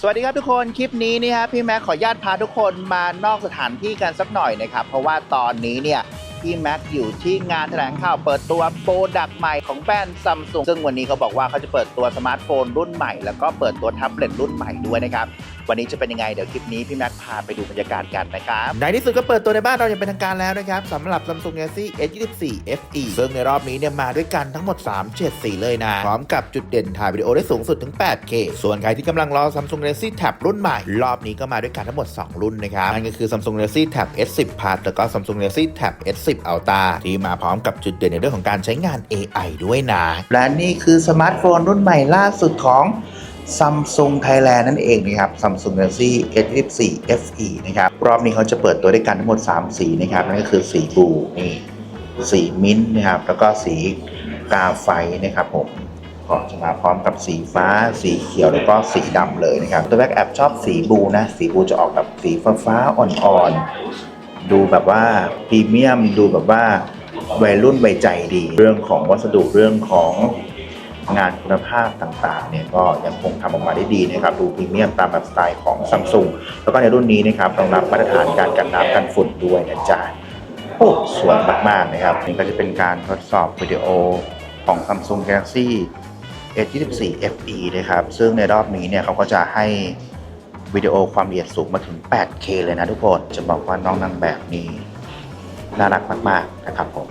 สวัสดีครับทุกคนคลิปนี้นี่ฮะพี่แม็กขออนุญาตพาทุกคนมานอกสถานที่กันสักหน่อยนะครับ เพราะว่าตอนนี้เนี่ยพี่แม็กอยู่ที่งานแถลงข่าวเปิดตัวโปรดักต์ใหม่ของแบรนด์ซัมซุงซึ่งวันนี้เขาบอกว่าเขาจะเปิดตัวสมาร์ทโฟนรุ่นใหม่ แล้วก็เปิดตัวแท็บเล็ตรุ่นใหม่ด้วยนะครับ วันนี้จะเป็นยังไงเดี๋ยวคลิปนี้พี่แม็กพาไปดูบรรยากาศกันนะครับในที่สุดก็เปิดตัวในบ้านเราอย่างเป็นทางการแล้วนะครับสำหรับ Samsung Galaxy S24 FE ซึ่งในรอบนี้เนี่ยมาด้วยกันทั้งหมด 3 เฉดสีเลยนะ พร้อมกับจุดเด่นถ่ายวิดีโอได้สูงสุดถึง 8K ส่วนใครที่กำลังรอ Samsung Galaxy Tab รุ่นใหม่ รอบนี้ก็มาด้วยกันทั้งหมด 2 รุ่นนะครับนั่นก็คือ Samsung Galaxy Tab S10 Plus แล้วก็ Samsung Galaxy Tab S10 Ultra ที่มาพร้อมกับจุดเด่นในเรื่องของการใช้งาน AI ด้วยนะและนี่คือสมาร์ทโฟนรุ่นใหม่ล่าสุดของ Samsung Thailand นั่นเองนะครับ Samsung Galaxy S24 FE นะครับ รอบนี้เขาจะเปิดตัวด้วยกันทั้งหมด 3 สีนะครับ นั่นก็คือสีบลูนี่ สีมิ้นท์นะครับ แล้วก็สีกาไฟนะครับผมก็จะมาพร้อมกับสีฟ้า สีเขียว แล้วก็สีดำเลยนะครับ ตัวแรกแอบชอบสีบลูนะ สีบลูจะออกแบบสีฟ้าฟ้าอ่อนๆ ดูแบบว่าพรีเมียม ดูแบบว่าวัยรุ่นวัยใจดี เรื่องของวัสดุ เรื่องของ งานคุณภาพต่างๆเนี่ยก็ยังคงทำออกมาได้ดีนะครับดูพรีเมียมตามแบบสไตล์ของซัมซุงแล้วก็ในรุ่นนี้นะครับรองรับมาตรฐานการกันน้ำกันฝุ่นด้วยนะจ๊ะโอ้สวยมากๆนะครับนี่ก็จะเป็นการทดสอบวิดีโอของ Samsung Galaxy S24 FE นะครับ ซึ่งในรอบนี้เนี่ยเขาก็จะให้วิดีโอความละเอียดสูงมาถึง 8K เลยนะทุกคน จะบอกว่าน้องนางแบบนี้น่ารักมาก ๆ นะครับผม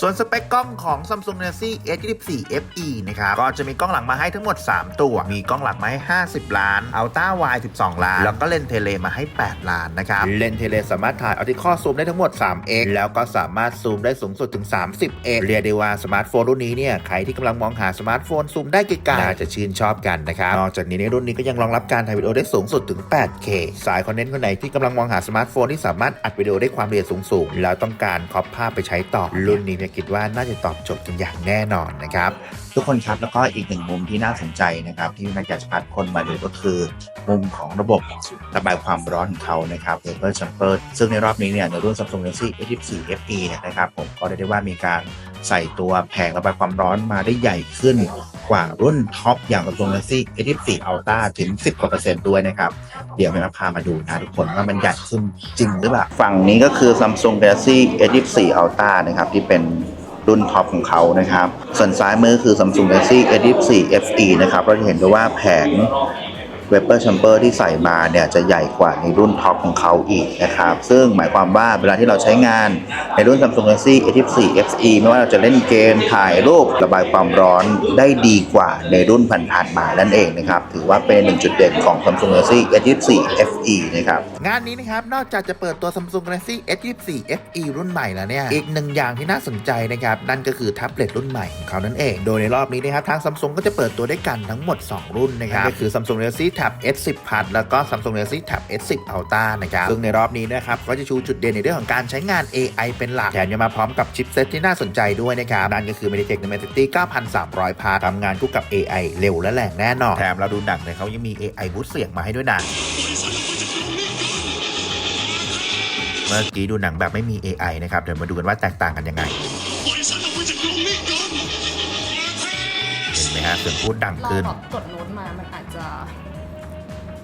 ส่วนสเปคกล้องของ Samsung Galaxy S24 FE นะครับก็จะมีกล้องหลังมาให้ทั้งหมด 3 ตัว มีกล้องหลังมาให้ 50 ล้าน Ultra Wide 12 ล้าน แล้วก็เลนส์เทเลมาให้ 8 ล้านนะครับเลนส์เทเลสามารถถ่าย Optical Zoom ได้ทั้งหมด 3x แล้วก็สามารถซูมได้สูงสุดถึง 30x เรียกได้ว่าสมาร์ทโฟนรุ่นนี้เนี่ยใครที่กำลังมองหาสมาร์ทโฟนซูมได้ไกลๆน่าจะชื่นชอบกันนะครับนอกจากนี้ในรุ่นนี้ก็ยังรองรับการถ่ายวิดีโอได้สูงสุดถึง 8K สายคอนเทนต์คนไหนที่กำลังมองหาสมาร์ทโฟนที่สามารถอัดวิดีโอได้ความละเอียดสูงๆแล้วต้องการครอปภาพไปใช้ต่อรุ่นนี้เนี่ยคิดว่าน่าจะตอบโจทย์กันอย่างแน่นอนนะครับ ทุกคนครับแล้วก็อีกหนึ่งมุมที่น่าสนใจนะครับ ที่นักอยากจะพัดคนมาดูก็คือ มุมของระบบระบายความร้อนของเขานะครับ Vapor Chamber ซึ่งในรอบนี้เนี่ยในรุ่น Samsung Galaxy S24 FE เนี่ยนะครับผมก็ได้ได้ว่ามีการ ใส่ตัวแผงระบายความร้อนมาได้ใหญ่ขึ้นกว่ารุ่นท็อปอย่าง Samsung Galaxy S24 Ultra ถึง 10กว่าเปอร์เซ็นต์ด้วยนะครับ เดี๋ยวแม่มาพามาดูนะทุกคนว่ามันใหญ่ขึ้นจริงหรือเปล่า ฝั่งนี้ก็คือ Samsung Galaxy S24 Ultra นะครับ ที่เป็นรุ่นท็อปของเขานะครับ ส่วนซ้ายมือคือ Samsung Galaxy S24 FE นะครับ เราจะเห็นได้ว่าแผง Vapor Chamber ที่ใส่มาเนี่ยจะใหญ่กว่าในรุ่นท็อปของเขาอีกนะครับ ซึ่งหมายความว่าเวลาที่เราใช้งานในรุ่น Samsung Galaxy S24 FE ไม่ว่าเราจะเล่นเกมถ่ายรูประบายความร้อนได้ดีกว่าในรุ่นผ่านๆมานั่นเองนะครับ ถือว่าเป็นหนึ่งจุดเด่นของ Samsung Galaxy S24 FE นะครับ งานนี้นะครับ นอกจากจะเปิดตัว Samsung Galaxy S24 FE รุ่นใหม่แล้วเนี่ย อีกหนึ่งอย่างที่น่าสนใจนะครับ นั่นก็คือแท็บเล็ตรุ่นใหม่ของเขานั่นเอง โดยในรอบนี้นะครับ ทาง Samsung ก็จะเปิดตัวด้วยกันทั้งหมด 2 รุ่นนะครับก็คือ Samsung Galaxy Tab S10 Plus แล้วก็ Samsung Galaxy Tab S10 Ultra นะครับ ซึ่งในรอบนี้นะครับ ก็จะชูจุดเด่นในเรื่องของการใช้งาน AI เป็นหลัก แถมยังมาพร้อมกับชิปเซ็ตที่น่าสนใจด้วยนะครับ นั่นก็คือ MediaTek Dimensity 9300พาทำงานคู่กับ AI เร็วและแรงแน่นอน แถมเราดูหนังเนี่ยเขายังมี AI บูสเสียงมาให้ด้วยนะเมื่อกี้ดูหนังแบบไม่มี AI นะครับ เดี๋ยวมาดูกันว่าแตกต่างกันยังไงเห็นไหมฮะเสียงพูดดังขึ้น กดโน้ตมามัน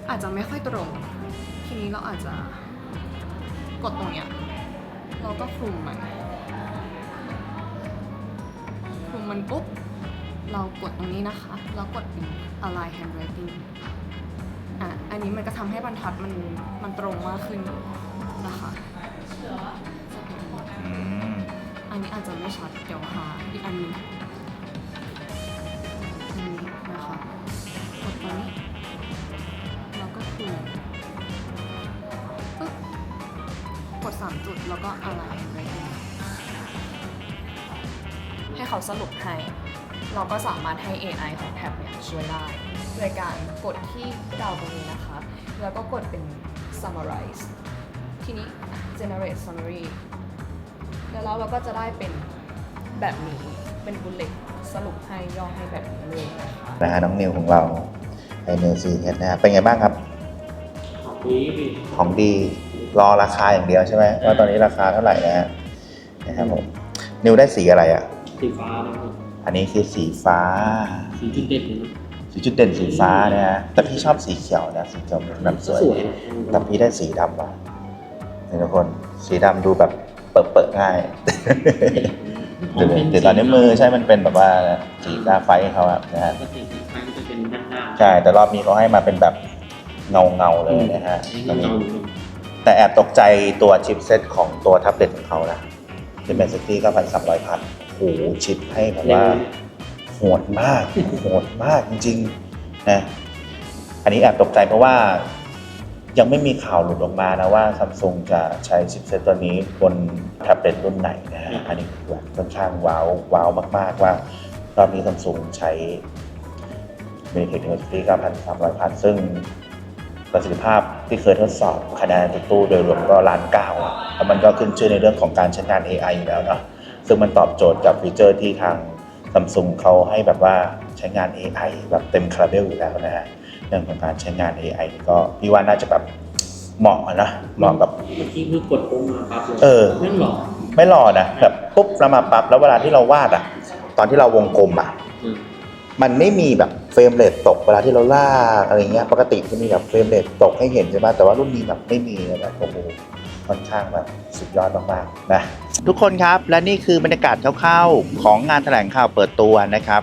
อาจจะอาจจะไม่ค่อยตรง ทีนี้เราอาจจะกดตรงเนี้ยเราก็คลุมมันคลุมมันปุ๊บ เรากดตรงนี้นะคะแล้วกดเป็น align handwriting อะ อันนี้มันก็ทำให้บรรทัดมันมันตรงมากขึ้นนะคะอืมอันนี้อาจจะไม่ชัดเดี๋ยวหาอีกอันหนึง กด3จุดแล้วก็อะไรไว้ดีให้เขาสรุปให้ เราก็สามารถให้ AI ของแท็บเนี่ยช่วยได้โดยการกดที่ดาวตรงนี้นะคะ แล้วก็กดเป็น summarize ทีนี้ generate summary แล้วเราก็จะได้เป็นแบบนี้เป็นบุลเลตสรุปให้ย่อให้แบบนี้เลยนะคะนะฮะน้องนิวของเราไอเนอร์ซีเนะฮะเป็นไงบ้างครับนี้พี่ของดี รอราคาอย่างเดียวใช่ไหมว่าตอนนี้ราคาเท่าไหร่นะฮะนะครับผมนิวได้สีอะไรอะ สีฟ้านะครับอันนี้คือสีฟ้า สีจุดเด่นเลยนะสีจุดเด่นสีฟ้านะฮะแต่พี่ชอบสีเขียวนะสีเขียวแบบสวยสวยแต่พี่ได้สีดำว่ะนี่ทุกคนสีดำดูแบบเปิดเปิดง่ายเดี๋ยวเดี๋ยวตอนนี้มือใช่ มันเป็นแบบว่าสีหน้าไฟเขาอะนะฮะปกติสีฟ้าจะเป็นด้านหน้าใช่ แต่รอบนี้เขาให้มาเป็นแบบเงาเงาๆเลยนะฮะอันนี้ตรงเงานี้หนึ่ง แต่แอบตกใจตัวชิปเซ็ตของตัวแท็บเล็ตของเขานะเป็นแมนซิตี้ก็พันสามร้อยพันโอ้โหชิปให้แบบว่าโหดมากโหดมากจริงๆนะอันนี้แอบตกใจเพราะว่ายังไม่มีข่าวหลุดออกมานะว่าซัมซุงจะใช้ชิปเซตตัวนี้บนแท็บเล็ตรุ่นไหนนะฮะอันนี้คือแบบค่อนข้างว้าวว้าวมากๆว่ารอบนี้ซัมซุงใช้เมเทคโนโลยี9,300 พันซึ่ง ประสิทธิภาพที่เคยทดสอบคะแนนติดตู้โดยรวมก็ล้านเก้าอะแล้วมันก็ขึ้นชื่อในเรื่องของการใช้งาน AI อยู่แล้วเนาะซึ่งมันตอบโจทย์กับฟีเจอร์ที่ทางซัมซุงเขาให้แบบว่าใช้งาน AI แบบเต็มคาราเบลอยู่แล้วนะฮะเรื่องของการใช้งาน AI นี่ก็พี่ว่าน่าจะแบบเหมาะอะนะเหมาะกับเมื่อกี้คือกดปุ่มมาปั๊บเลยเออนั่นหรอไม่รอนะแบบปุ๊บแล้วมาปั๊บแล้วเวลาที่เราวาดอะตอนที่เราวงกลมอะอื มันไม่มีแบบเฟรมเรทตกเวลาที่เราลากอะไรเงี้ยปกติจะมีแบบเฟรมเรทตกให้เห็นใช่ไหมแต่ว่ารุ่นนี้แบบไม่มีเลยแบบโอ้โหค่อนข้างแบบสุดยอดมากๆนะทุกคนครับและนี่คือบรรยากาศคร่าวๆของงานแถลงข่าวเปิดตัวนะครับ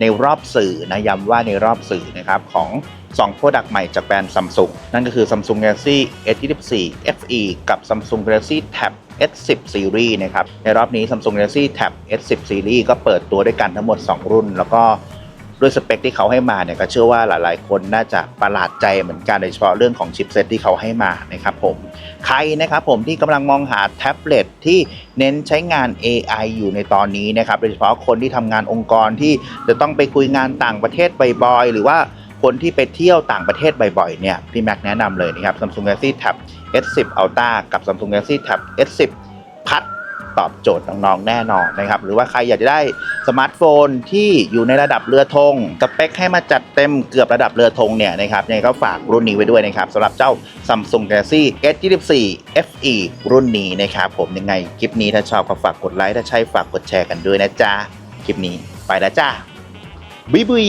ในรอบสื่อนะย้ำว่าในรอบสื่อนะครับของ2 Product ใหม่จากแบรนด์ Samsung นั่นก็คือ Samsung Galaxy S24 FE กับ Samsung Galaxy Tab S10 Series นะครับ ในรอบนี้ Samsung Galaxy Tab S10 Series ก็เปิดตัวด้วยกันทั้งหมด 2 รุ่น แล้วก็ ด้วยสเปคที่เขาให้มาเนี่ยก็เชื่อว่าหลาย ๆ คนน่าจะประหลาดใจเหมือนกันโดยเฉพาะเรื่องของชิปเซตที่เขาให้มานะครับผมใครนะครับผมที่กำลังมองหาแท็บเล็ตที่เน้นใช้งาน AI อยู่ในตอนนี้นะครับโดยเฉพาะคนที่ทำงานองค์กรที่จะต้องไปคุยงานต่างประเทศบ่อยๆหรือว่าคนที่ไปเที่ยวต่างประเทศบ่อยๆเนี่ยพี่แม็กแนะนำเลยนะครับ Samsung Galaxy Tab S10 Ultra กับ Samsung Galaxy Tab S10 พัด ตอบโจทย์น้องๆแน่นอนนะครับ หรือว่าใครอยากจะได้สมาร์ทโฟนที่อยู่ในระดับเรือธงสเปคให้มาจัดเต็มเกือบระดับเรือธงเนี่ยนะครับยังไงก็ฝากรุ่นนี้ไว้ด้วยนะครับสำหรับเจ้า Samsung Galaxy S24 FE รุ่นนี้นะครับผมยังไงคลิปนี้ถ้าชอบก็ฝากกดไลค์ถ้าใช่ฝากกดแชร์กันด้วยนะจ๊ะคลิปนี้ไปแล้วจ้าบุยบุย